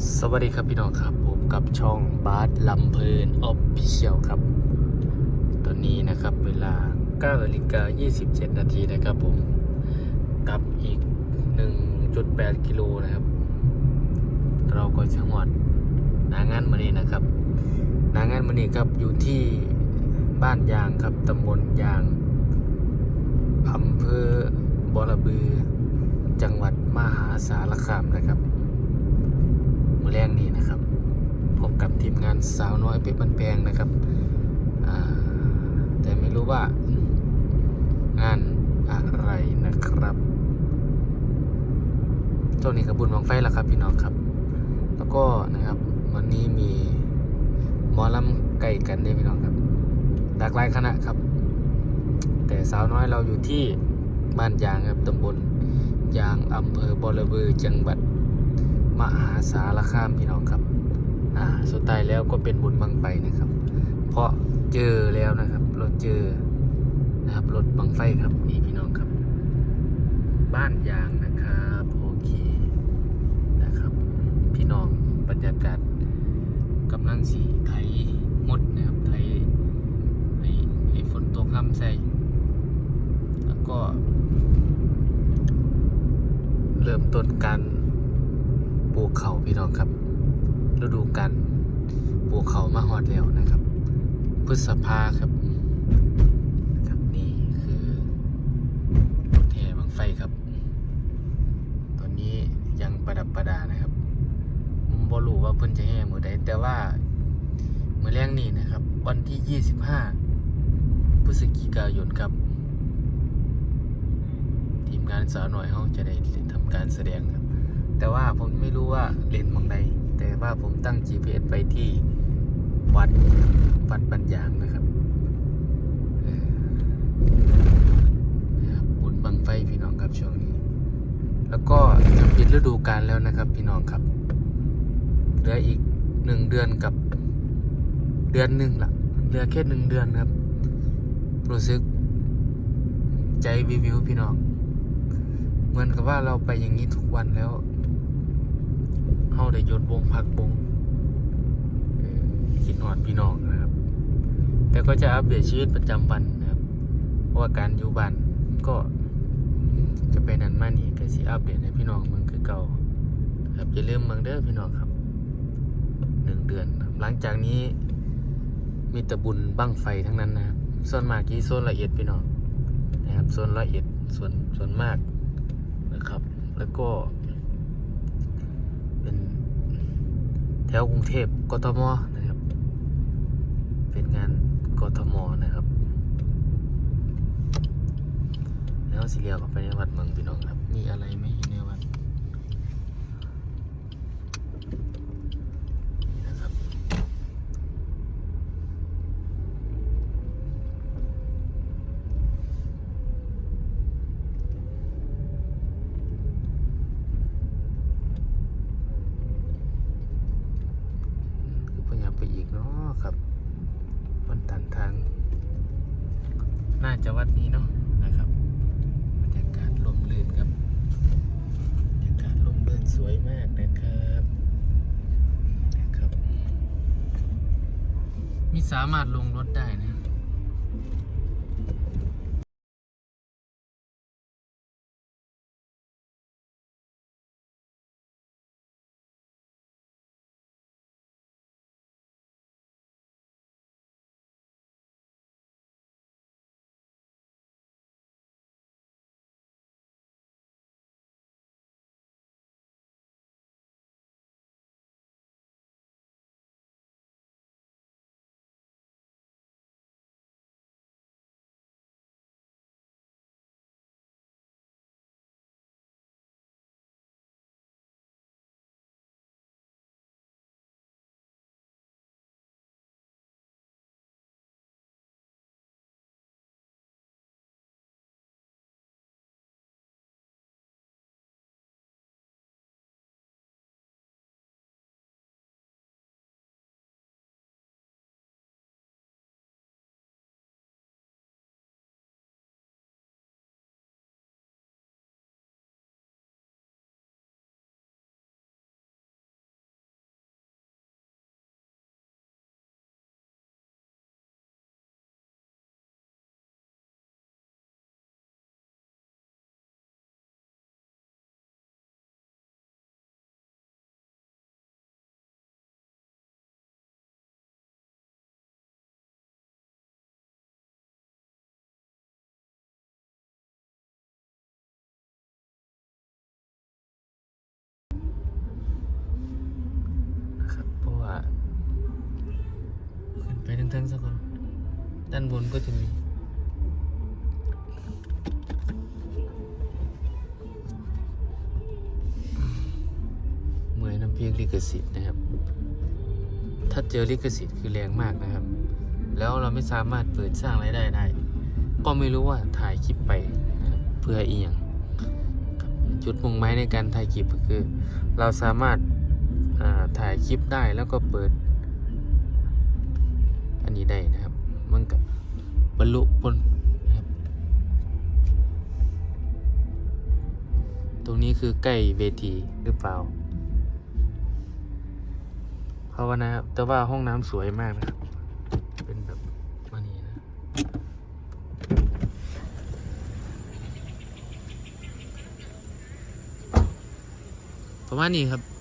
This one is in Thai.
สวัสดีครับพี่น้องครับผมกับช่องบาสลำเพลินออฟฟิเชียลครับ ตอนนี้นะครับเวลา9นาฬิกา27 นาทีนะครับผมกับอีก 1.8 กิโลนะครับ เราก็จะหอดนางานมานี่นะครับนางานมานี่ครับอยู่ที่บ้านยางครับตำบลยางอำเภอบอระบือ จังหวัดมหาสารคามนะครับ งนี้นะครับ พบกับทีมงานสาวน้อยเพชรบันแพงนะครับ แต่ไม่รู้ว่างานอะไรนะครับช่วงนี้กับบุญวังไฟแล้วครับพี่น้องครับ แล้วก็นะครับวันนี้มีหมอลำไก่กันด้วยพี่น้องครับหลากหลายคณะครับ แต่สาวน้อยเราอยู่ที่บ้านยางครับตำบลยางอำเภอบอระบือจังหวัด มหาสารคามพี่น้องครับ อ่า สุดท้ายแล้วก็เป็นบุญบังไฟนะครับ เพราะเจอแล้วนะครับราเจอนะครับรถบังไฟครับนี่พี่น้องครับ บ้านยางนะครับโอเคนะครับ พี่น้องบรรยากาศกำลังสีไทยมดนะครับไทยไอ้ไอ้ฝนตกลำใส่แล้วก็ เริ่มต้นการ ปลูกเขาพี่น้องครับ ฤดูกาลปลูกเขามาฮอดแล้วนะครับ พฤษภาครับครับนี่คือรถแห่บังไฟครับ ตอนนี้ยังประดับประดานะครับบ่รู้ว่าเพิ่นจะแห่มือใดแต่ว่ามือแรงนี้นะครับ วันที่ 25 พฤศจิกายนครับ ทีมงานสาวหน่อยเขาจะได้ทำการแสดงครับ แต่ว่าผมไม่รู้ว่าเลนมองใดแต่ว่าผมตั้ง GPS ไปที่วัดวัดบัญญางนะครับเออนะครับบุญบังไฟพี่น้องครับช่วงนี้ แล้วก็จะปิดฤดูกาลแล้วนะครับ พี่น้องครับเหลืออีกหนึ่งเดือนกับเดือนหนึ่งละเหลือแค่หนึ่งเดือนครับ รู้สึกใจวิววิวพี่น้อง เหมือนกับว่าเราไปอย่างนี้ทุกวันแล้ว เฮาได้หยดวงพักวงเอ่อคิดหอดพี่น้องนะครับ แต่ก็จะอัปเดตชีวิตประจำวันนะครับเพราะว่าการอยู่บ้านก็จะไปนั่นมานี่ก็สิอัปเดตให้พี่น้องเมืองคือเก่า ครับอย่าลืมเมืองเด้อพี่น้องครับหนึ่งเดือนครับหลังจากนี้มีแต่บุญบั้งไฟทั้งนั้นนะครับส่วนมากที่โซนละเอียดพี่น้องนะครับโซนละเอียดส่วนส่วนมากนะครับ แล้วก็ เป็นแถวกรุงเทพกทมนะครับ เป็นงานกทมนะครับ แล้วสิเลียวก็ไปในวัดเมืองพี่น้องครับ มีอะไรไหมอยู่ในวัดนี่นะครับ คือพยายาม ไปอีกเนาะครับมันตันทาง น่าจะวัดนี้เนาะนะครับบรรยากาศลมลื่นครับบรรยากาศลมลื่นสวยมากนะครับนะครับ มีสามารถลงรถได้นะ ทั้งทั้งๆสักคนด้านบนก็จะมีเหมือนน้ำเพียงลิขสิทธิ์นะครับ ถ้าเจอลิขสิทธิ์คือแรงมากนะครับ แล้วเราไม่สามารถเปิดสร้างรายได้ได้ ก็ไม่รู้ว่าถ่ายคลิปไปเพื่ออีหยังจุดมุ่งหมายในการถ่ายคลิปก็คือ เราสามารถาถ่ายคลิปได้แล้วก็เปิด นนี้ได้นะครับ มันกับบรรลุผลนะครับ ตรงนี้คือใกล้เวทีหรือเปล่าภาวนาแต่ว่าห้องน้ำสวยมากนะครับ เป็นแบบมานี่นะ ประมาณนี้ครับ